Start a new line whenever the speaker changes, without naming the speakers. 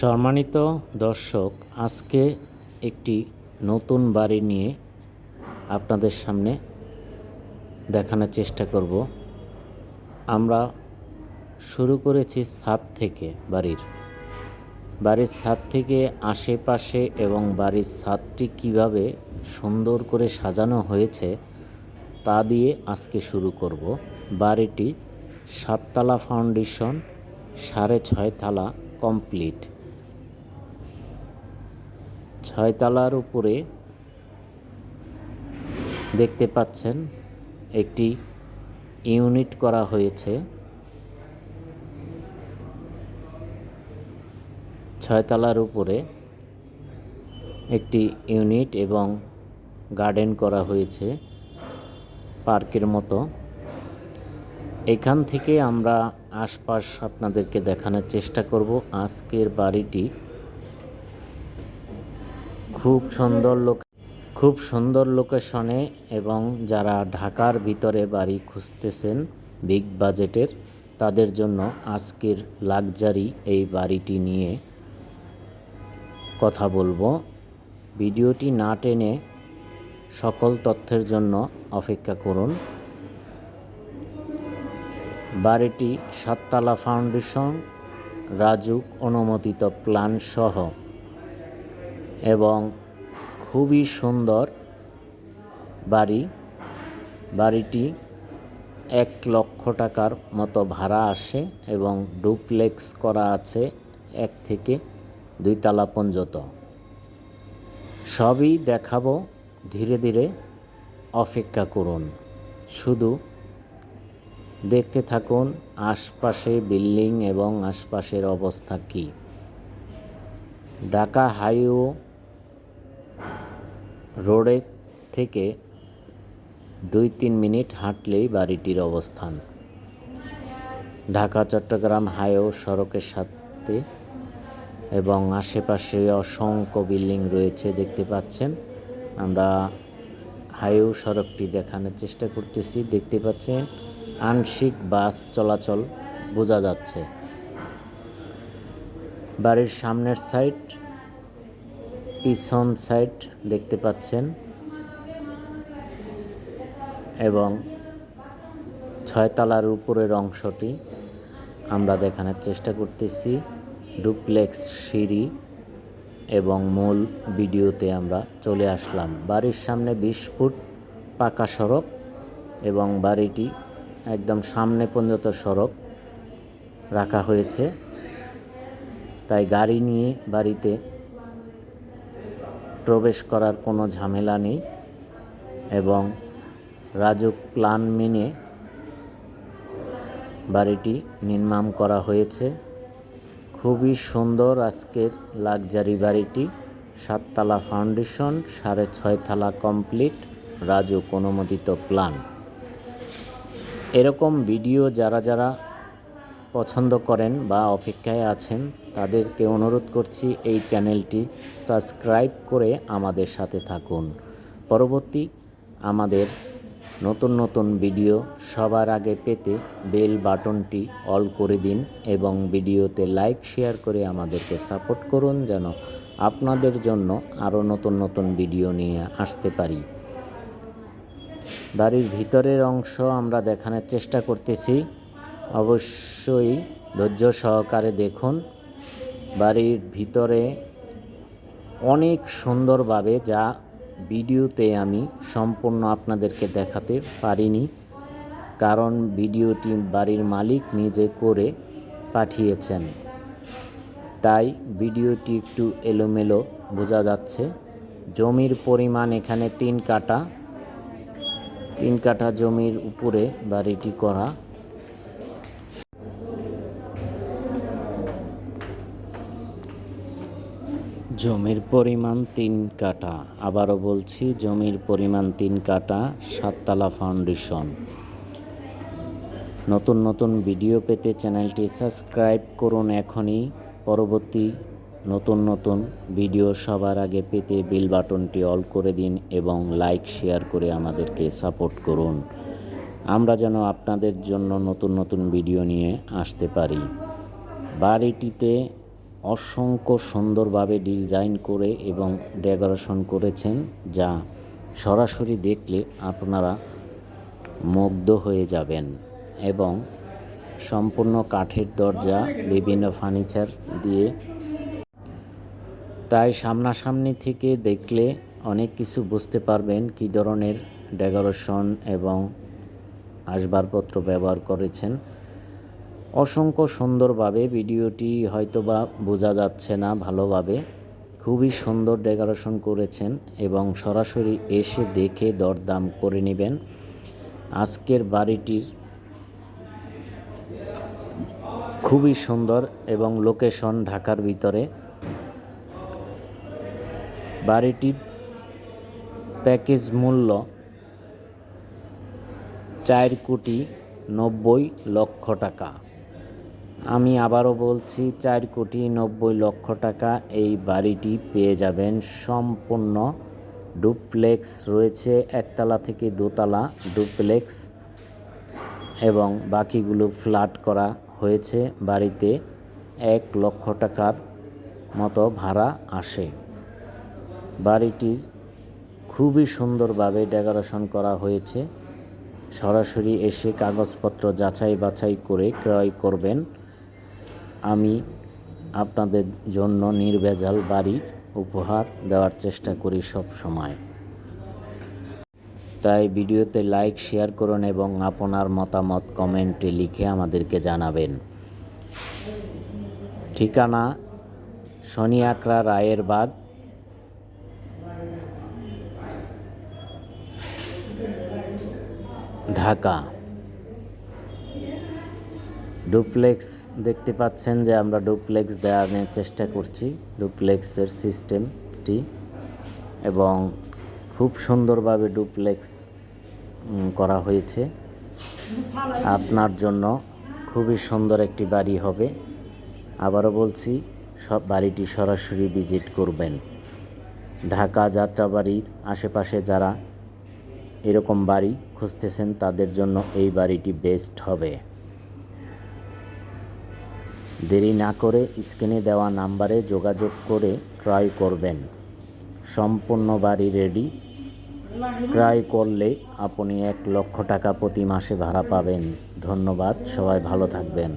সম্মানিত দর্শক, আজকে একটি নতুন বাড়ি নিয়ে আপনাদের সামনে দেখানোর চেষ্টা করব। আমরা শুরু করেছি ছাদ থেকে বাড়ির। বাড়ির ছাদ থেকে আশেপাশে এবং বাড়ির ছাদটি কীভাবে সুন্দর করে সাজানো হয়েছে তা দিয়ে আজকে শুরু করব। বাড়িটি সাততলা ফাউন্ডেশন, সাড়ে ছয় তালা কমপ্লিট। ছয়তলার উপরে দেখতে পাচ্ছেন একটি ইউনিট করা হয়েছে। ছয়তলার উপরে একটি ইউনিট এবং গার্ডেন করা হয়েছে পার্কের মতো। এখান থেকে আমরা আশপাশ আপনাদেরকে দেখানোর চেষ্টা করব। আজকের বাড়িটি খুব সুন্দর লোক খুব সুন্দর লোকেশনে এবং যারা ঢাকার ভিতরে বাড়ি খুঁজতেছেন বিগ বাজেটের তাদের জন্য আজকের লাক্সারি এই বাড়িটি নিয়ে কথা বলব। ভিডিওটি না টেনে সকল তথ্যের জন্য অপেক্ষা করুন। বাড়িটি সাততলা ফাউন্ডেশন, রাজুক অনুমোদিত প্ল্যান সহ। এবং খুবই সুন্দর বাড়ি। বাড়িটি এক লক্ষ টাকার মতো ভাড়া আসে এবং ডুপ্লেক্স করা আছে এক থেকে দুই তালা পর্যন্ত। সবই দেখাবো, ধীরে ধীরে অপেক্ষা করুন। শুধু দেখতে থাকুন আশপাশে বিল্ডিং এবং আশপাশের অবস্থা কী। ঢাকা হাইওয়ে রোডের থেকে দুই তিন মিনিট হাঁটলেই বাড়িটির অবস্থান। ঢাকা, চট্টগ্রাম হাইওয়ে সড়কের সাথে এবং আশেপাশে অসংখ্য বিল্ডিং রয়েছে, দেখতে পাচ্ছেন। আমরা হাইওয়ে সড়কটি দেখানোর চেষ্টা করতেছি। দেখতে পাচ্ছেন, আংশিক বাস চলাচল বোঝা যাচ্ছে। বাড়ির সামনের সাইড পিছন সাইড দেখতে পাচ্ছেন এবং ছয়তলার উপরের অংশটি আমরা দেখানোর চেষ্টা করতেছি। ডুপ্লেক্স সিঁড়ি এবং মূল ভিডিওতে আমরা চলে আসলাম। বাড়ির সামনে বিশ ফুট পাকা সড়ক এবং বাড়িটি একদম সামনে পর্যন্ত সড়ক রাখা হয়েছে। তাই গাড়ি নিয়ে বাড়িতে প্রবেশ করার কোনো ঝামেলা নেই এবং রাজুক প্ল্যান মেনে বাড়িটি নির্মাণ করা হয়েছে। খুবই সুন্দর আজকের লাক্সারি বাড়িটি। সাততলা ফাউন্ডেশন, সাড়ে ছয় তালা কমপ্লিট রাজুক অনুমোদিত প্ল্যান এরকম ভিডিও যারা যারা পছন্দ করেন বা অপেক্ষায় আছেন, তাদেরকে অনুরোধ করছি এই চ্যানেলটি সাবস্ক্রাইব করে আমাদের সাথে থাকুন। পরবর্তী আমাদের নতুন নতুন ভিডিও সবার আগে পেতে বেল বাটনটি অল করে দিন এবং ভিডিওতে লাইক, শেয়ার করে আমাদেরকে সাপোর্ট করুন যেন আপনাদের জন্য আরও নতুন নতুন ভিডিও নিয়ে আসতে পারি। বাড়ির ভিতরের অংশ আমরা দেখানোর চেষ্টা করতেছি। অবশ্যই ধৈর্য সহকারে দেখুন। বাড়ির ভিতরে অনেক সুন্দরভাবে যা ভিডিওতে আমি সম্পূর্ণ আপনাদেরকে দেখাতে পারিনি, কারণ ভিডিওটি বাড়ির মালিক নিজে করে পাঠিয়েছেন। তাই ভিডিওটি একটু এলোমেলো বোঝা যাচ্ছে। জমির পরিমাণ এখানে তিন কাটা তিন কাঠা জমির উপরে বাড়িটি করা। জমির পরিমাণ তিন কাটা আবারও বলছি, জমির পরিমাণ তিন কাটা সাততলা ফাউন্ডেশন। নতুন নতুন ভিডিও পেতে চ্যানেলটি সাবস্ক্রাইব করুন এখনই। পরবর্তী নতুন নতুন ভিডিও সবার আগে পেতে বিল বাটনটি অল করে দিন এবং লাইক, শেয়ার করে আমাদেরকে সাপোর্ট করুন। আমরা যেন আপনাদের জন্য নতুন নতুন ভিডিও নিয়ে আসতে পারি। বাড়িটিতে অসংখ্য সুন্দরভাবে ডিজাইন করে এবং ডেকোরেশন করেছেন, যা সরাসরি দেখলে আপনারা মুগ্ধ হয়ে যাবেন এবং সম্পূর্ণ কাঠের দরজা, বিভিন্ন ফার্নিচার দিয়ে। তাই সামনাসামনি থেকে দেখলে অনেক কিছু বুঝতে পারবেন কী ধরনের ডেকোরেশন এবং আসবাবপত্র ব্যবহার করেছেন। অসংখ্য সুন্দরভাবে ভিডিওটি হয়তোবা বোঝা যাচ্ছে না ভালোভাবে। খুবই সুন্দর ডেকোরেশন করেছেন এবং সরাসরি এসে দেখে দরদাম করে নেবেন। আজকের বাড়িটির খুবই সুন্দর এবং লোকেশন ঢাকার ভিতরে। বাড়িটির প্যাকেজ মূল্য চার কোটি নব্বই লক্ষ টাকা। আমি আবারও বলছি, চার কোটি নব্বই লক্ষ টাকা এই বাড়িটি পেয়ে যাবেন। সম্পূর্ণ ডুপ্লেক্স রয়েছে, একতলা থেকে দোতলা ডুপ্লেক্স এবং বাকিগুলো ফ্ল্যাট করা হয়েছে। বাড়িতে এক লক্ষ টাকার মতো ভাড়া আসে। বাড়িটির খুবই সুন্দরভাবে ডেকোরেশন করা হয়েছে। সরাসরি এসে কাগজপত্র যাচাই বাছাই করে ক্রয় করবেন। আমি আপনাদের জন্য নির্ভেজাল বাড়ির উপহার দেওয়ার চেষ্টা করি সব সময়। তাই ভিডিওতে লাইক, শেয়ার করুন এবং আপনার মতামত কমেন্টে লিখে আমাদেরকে জানাবেন। ঠিকানা শনি আকরা রায়ের বাগ ঢাকা। ডুপ্লেক্স দেখতে পাচ্ছেন যে আমরা ডুপ্লেক্স দেওয়ার চেষ্টা করছি, ডুপ্লেক্সের সিস্টেমটি। এবং খুব সুন্দরভাবে ডুপ্লেক্স করা হয়েছে। আপনার জন্য খুবই সুন্দর একটি বাড়ি হবে। আবারও বলছি, সব বাড়িটি সরাসরি ভিজিট করবেন। ঢাকা যাত্রাবাড়ির আশেপাশে যারা এরকম বাড়ি খুঁজতেছেন, তাদের জন্য এই বাড়িটি বেস্ট হবে। দেরি না করে স্ক্রিনে দেওয়া নাম্বারে যোগাযোগ করে ক্রয় করবেন। সম্পূর্ণ বাড়ি রেডি ক্রয় করলে আপনি এক লক্ষ টাকা প্রতি মাসে ভাড়া পাবেন। ধন্যবাদ, সবাই ভালো থাকবেন।